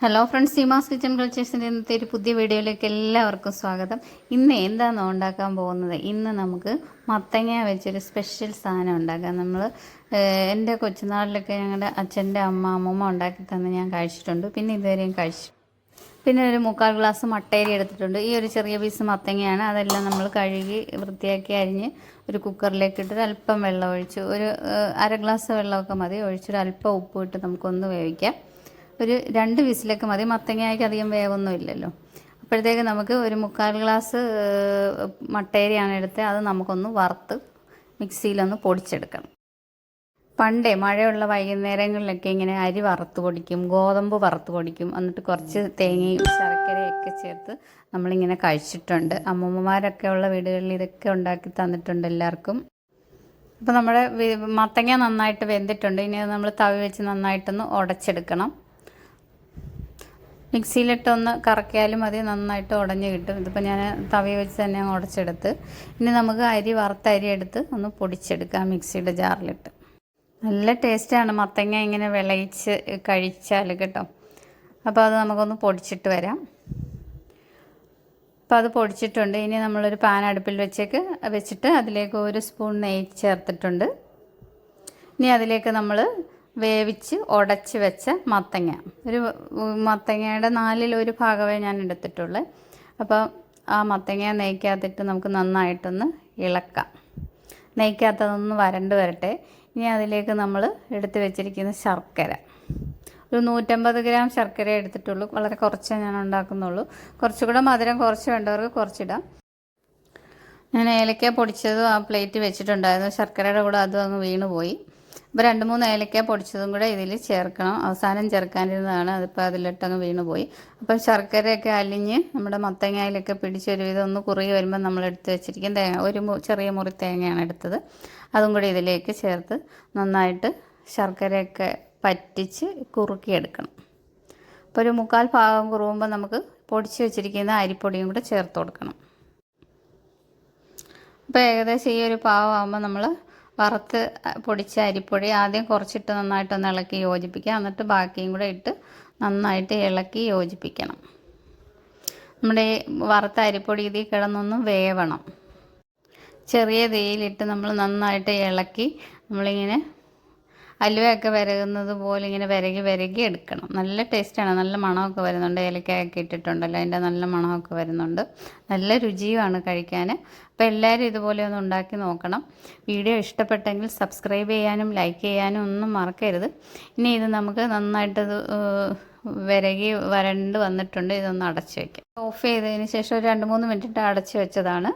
Hello friends Seema's kitchen കൾച്ചേഴ്സിന്റെ ഇന്നത്തെ ഒരു പുതിയ വീഡിയോയിലേക്ക് എല്ലാവർക്കും സ്വാഗതം. ഇന്ന് എന്താണ് ഉണ്ടാക്കാൻ പോകുന്നത്? ഇന്ന് നമുക്ക് മത്തങ്ങ വെച്ചൊരു സ്പെഷ്യൽ സാധനം ഉണ്ടാക്കാം. നമ്മൾ എന്റെ കൊച്ചുനാളിലൊക്കെ ഞങ്ങളുടെ അച്ഛന്റെ അമ്മ അമ്മൂമ്മ ഉണ്ടാക്കി തന്നെ ഞാൻ കഴിച്ചിട്ടുണ്ട്. പിന്നെ ഇതുവരെയും കഴിച്ചു. പിന്നെ ഒരു മുക്കാൽ ഗ്ലാസ് മട്ടേരി എടുത്തിട്ടുണ്ട്. ഈ ഒരു ചെറിയ പീസ് മത്തങ്ങയാണ്. അതെല്ലാം നമ്മൾ കഴുകി വൃത്തിയാക്കി അരിഞ്ഞ് ഒരു കുക്കറിലേക്ക് ഇട്ടിട്ട് അല്പം വെള്ളം ഒഴിച്ചു ഒരു അര ഗ്ലാസ് വെള്ളമൊക്കെ മതി. ഒഴിച്ചൊരു അല്പം ഉപ്പ് ഇട്ട് നമുക്കൊന്ന് വേവിക്കാം. ഒരു രണ്ട് വിസിലൊക്കെ മതി. മത്തങ്ങയ്ക്ക് അധികം വേവൊന്നും ഇല്ലല്ലോ അപ്പോഴത്തേക്ക് നമുക്ക് ഒരു മുക്കാൽ ഗ്ലാസ് മട്ടേരിയാണ് എടുത്തത്. അത് നമുക്കൊന്ന് വറുത്ത് മിക്സിയിലൊന്ന് പൊടിച്ചെടുക്കണം. പണ്ടേ മഴയുള്ള വൈകുന്നേരങ്ങളിലൊക്കെ ഇങ്ങനെ അരി വറുത്ത് പൊടിക്കും ഗോതമ്പ് വറുത്ത് പൊടിക്കും. എന്നിട്ട് കുറച്ച് തേങ്ങയും ശർക്കരയൊക്കെ ചേർത്ത് നമ്മളിങ്ങനെ കഴിച്ചിട്ടുണ്ട്. അമ്മൂമ്മമാരൊക്കെ ഉള്ള വീടുകളിൽ ഇതൊക്കെ ഉണ്ടാക്കി തന്നിട്ടുണ്ട് എല്ലാവർക്കും. അപ്പോൾ നമ്മുടെ മത്തങ്ങ നന്നായിട്ട് വെന്തിട്ടുണ്ട്. ഇനി അത് നമ്മൾ തവി വെച്ച് നന്നായിട്ടൊന്ന് ഉടച്ചെടുക്കണം. മിക്സിയിലിട്ടൊന്ന് കറക്കിയാലും മതി നന്നായിട്ട് ഉടഞ്ഞ് കിട്ടും. ഇതിപ്പോൾ ഞാൻ തവി വെച്ച് തന്നെ ഉടച്ചെടുത്ത്. ഇനി നമുക്ക് അരി വറുത്ത അരി എടുത്ത് ഒന്ന് പൊടിച്ചെടുക്കാം മിക്സിയുടെ ജാറിലിട്ട്. നല്ല ടേസ്റ്റാണ്. മത്തങ്ങ ഇങ്ങനെ വിളയിച്ച് കഴിച്ചാൽ കേട്ടോ. അപ്പോൾ അത് നമുക്കൊന്ന് പൊടിച്ചിട്ട് വരാം. അപ്പോൾ അത് പൊടിച്ചിട്ടുണ്ട്. ഇനി നമ്മളൊരു പാൻ അടുപ്പിൽ വെച്ചേക്ക് വെച്ചിട്ട് അതിലേക്ക് ഒരു സ്പൂൺ നെയ്യ് ചേർത്തിട്ടുണ്ട്. ഇനി അതിലേക്ക് നമ്മൾ വേവിച്ച് ഉടച്ച് വെച്ച മത്തങ്ങ. ഒരു മത്തങ്ങയുടെ നാലിൽ ഒരു ഭാഗമേ ഞാൻ എടുത്തിട്ടുള്ളൂ. അപ്പോൾ ആ മത്തങ്ങ നെയ്ക്കകത്തിട്ട് നമുക്ക് നന്നായിട്ടൊന്ന് ഇളക്കാം. നെയ്ക്കകത്തതൊന്ന് വരണ്ട് വരട്ടെ. ഇനി അതിലേക്ക് നമ്മൾ എടുത്ത് വെച്ചിരിക്കുന്ന ശർക്കര. ഒരു നൂറ്റമ്പത് ഗ്രാം ശർക്കര എടുത്തിട്ടുള്ളൂ. വളരെ കുറച്ചേ ഞാൻ ഉണ്ടാക്കുന്നുള്ളൂ. കുറച്ചുകൂടെ മധുരം കുറച്ച് വേണ്ടവർക്ക് കുറച്ചിടാം. ഞാൻ ഏലക്ക പൊടിച്ചതും ആ പ്ലേറ്റ് വെച്ചിട്ടുണ്ടായിരുന്നു. ശർക്കരയുടെ കൂടെ അതും അങ്ങ് വീണ് പോയി അപ്പോൾ രണ്ട് മൂന്ന് ഏലക്ക പൊടിച്ചതും കൂടെ ഇതിൽ ചേർക്കണം. അവസാനം ചേർക്കാനിരുന്നതാണ്. അതിപ്പോൾ അതിലിട്ടങ്ങ് വീണുപോയി. പോയി അപ്പം ശർക്കരയൊക്കെ അലിഞ്ഞ് നമ്മുടെ മത്തങ്ങയിലൊക്കെ ഒരുവിധം ഒന്ന് കുറുകി വരുമ്പോൾ നമ്മൾ എടുത്ത് വെച്ചിരിക്കും തേങ്ങ ഒരു ചെറിയ മുറി തേങ്ങയാണ് എടുത്തത്. അതും കൂടി ഇതിലേക്ക് ചേർത്ത് നന്നായിട്ട് ശർക്കരയൊക്കെ പറ്റിച്ച് കുറുക്കിയെടുക്കണം. അപ്പോൾ ഒരു മുക്കാൽ ഭാഗം കുറുകുമ്പോൾ നമുക്ക് പൊടിച്ച് വെച്ചിരിക്കുന്ന അരിപ്പൊടിയും കൂടെ ചേർത്ത് കൊടുക്കണം. അപ്പോൾ ഏകദേശം ഈ ഒരു പാവമാകുമ്പോൾ നമ്മൾ വറുത്ത് പൊടിച്ച അരിപ്പൊടി ആദ്യം കുറച്ചിട്ട് നന്നായിട്ട് ഒന്ന് ഇളക്കി യോജിപ്പിക്കുക. എന്നിട്ട് ബാക്കിയും കൂടെ ഇട്ട് നന്നായിട്ട് ഇളക്കി യോജിപ്പിക്കണം. നമ്മുടെ വറുത്ത അരിപ്പൊടി ഇതിൽ കിടന്നൊന്നും വേവണം. ചെറിയ തീയിലിട്ട് നമ്മൾ നന്നായിട്ട് ഇളക്കി നമ്മളിങ്ങനെ അലുവയൊക്കെ വിരകുന്നത് പോലെ ഇങ്ങനെ വിരകി വിരകി എടുക്കണം. നല്ല ടേസ്റ്റാണ് നല്ല മണമൊക്കെ വരുന്നുണ്ട്. ഏലക്കായൊക്കെ ഇട്ടിട്ടുണ്ടല്ലോ. അതിന്റെ നല്ല മണമൊക്കെ വരുന്നുണ്ട്. നല്ല രുചിയുമാണ് കഴിക്കാൻ. അപ്പോൾ എല്ലാവരും ഇതുപോലെ ഒന്ന് ഉണ്ടാക്കി നോക്കണം. വീഡിയോ ഇഷ്ടപ്പെട്ടെങ്കിൽ സബ്സ്ക്രൈബ് ചെയ്യാനും ലൈക്ക് ചെയ്യാനും ഒന്നും മറക്കരുത്. ഇനി ഇത് നമുക്ക് നന്നായിട്ടത് വിരകി വരണ്ട് വന്നിട്ടുണ്ട്. ഇതൊന്ന് അടച്ചു വയ്ക്കാം ഓഫ് ചെയ്തതിന് ശേഷം ഒരു രണ്ട് മൂന്ന് മിനിറ്റ് അടച്ചു വെച്ചതാണ്.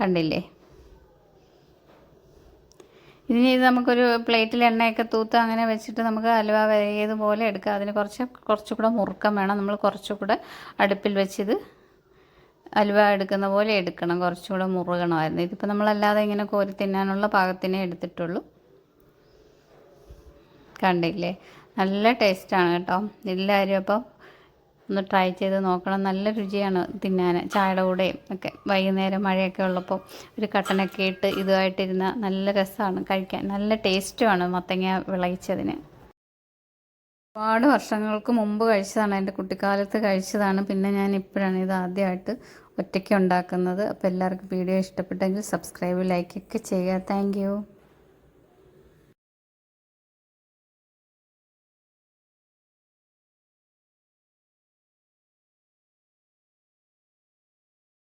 കണ്ടില്ലേ? ഇനി ഇത് നമുക്കൊരു പ്ലേറ്റിൽ എണ്ണയൊക്കെ തൂത്ത് അങ്ങനെ വെച്ചിട്ട് നമുക്ക് അലുവ വരകിയതുപോലെ എടുക്കാം. അതിന് കുറച്ച് കുറച്ചുകൂടെ മുറുക്കം വേണം. നമ്മൾ കുറച്ചുകൂടെ അടുപ്പിൽ വെച്ചിത് അലുവ എടുക്കുന്ന പോലെ എടുക്കണം. കുറച്ചുകൂടെ മുറുകണമായിരുന്നു. ഇതിപ്പോൾ നമ്മളല്ലാതെ ഇങ്ങനെ കോരി തിന്നാനുള്ള പാകത്തിനേ എടുത്തിട്ടുള്ളൂ. കണ്ടില്ലേ? നല്ല ടേസ്റ്റാണ് കേട്ടോ. എല്ലാവരും അപ്പം ഒന്ന് ട്രൈ ചെയ്ത് നോക്കണം. നല്ല രുചിയാണ് തിന്നാൻ ചായയുടെ കൂടെയും ഒക്കെ. വൈകുന്നേരം മഴയൊക്കെ ഉള്ളപ്പോൾ ഒരു കട്ടനൊക്കെ ഇട്ട് ഇതുമായിട്ടിരുന്ന നല്ല രസമാണ് കഴിക്കാൻ. നല്ല ടേസ്റ്റുമാണ് മത്തങ്ങ വിളയിച്ചതിന്. ഒരുപാട് വർഷങ്ങൾക്ക് മുമ്പ് കഴിച്ചതാണ്. എന്റെ കുട്ടിക്കാലത്ത് കഴിച്ചതാണ്. പിന്നെ ഞാൻ ഇപ്പോഴാണ് ഇത് ആദ്യമായിട്ട് ഒറ്റയ്ക്ക് ഉണ്ടാക്കുന്നത്. അപ്പോൾ എല്ലാവർക്കും വീഡിയോ ഇഷ്ടപ്പെട്ടെങ്കിൽ സബ്സ്ക്രൈബ് ലൈക്കൊക്കെ ചെയ്യുക. താങ്ക്